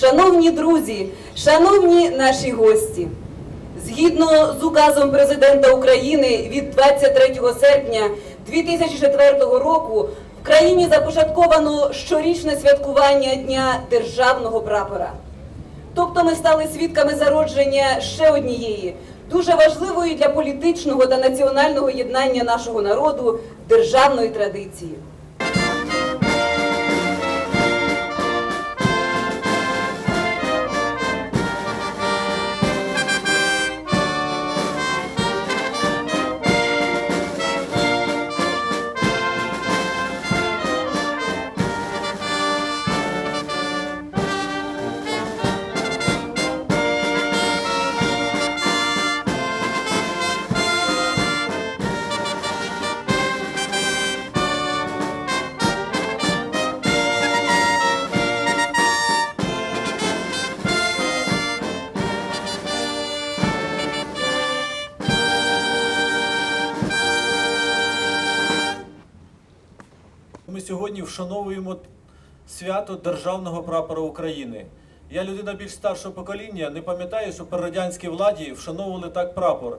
Шановні друзі, шановні наші гості, згідно з указом президента України від 23 серпня 2004 року в країні започатковано щорічне святкування Дня державного прапора. Тобто ми стали свідками зародження ще однієї дуже важливої для політичного та національного єднання нашого народу державної традиції. Ми сьогодні вшановуємо свято Державного прапора України. Я людина більш старшого покоління, не пам'ятаю, що при радянській владі вшановували так прапор.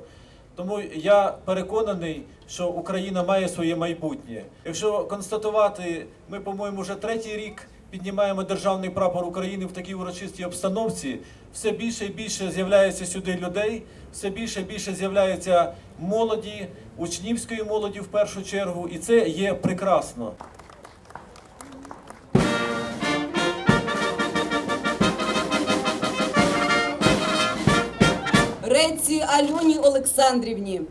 Тому я переконаний, що Україна має своє майбутнє. Якщо констатувати, ми, по-моєму, вже третій рік піднімаємо державний прапор України в такій урочистій обстановці. Все більше і більше з'являється сюди людей, все більше і більше з'являється молоді, учнівської молоді в першу чергу, і це є прекрасно. Альоні Олександрівні.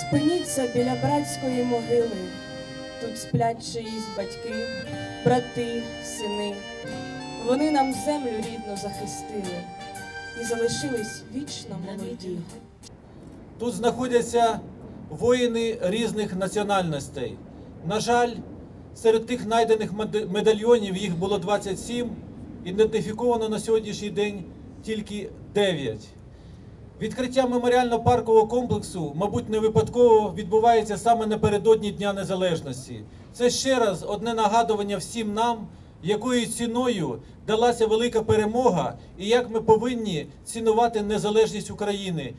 Спиніться біля братської могили. Тут сплять чиїсь батьки, брати, сини. Вони нам землю рідну захистили і залишились вічно молоді. Тут знаходяться воїни різних національностей. На жаль, серед тих знайдених медальйонів їх було 27, ідентифіковано на сьогоднішній день тільки 9. Відкриття меморіально-паркового комплексу, мабуть, не випадково відбувається саме напередодні Дня Незалежності. Це ще раз одне нагадування всім нам, якою ціною далася велика перемога, і як ми повинні цінувати незалежність України.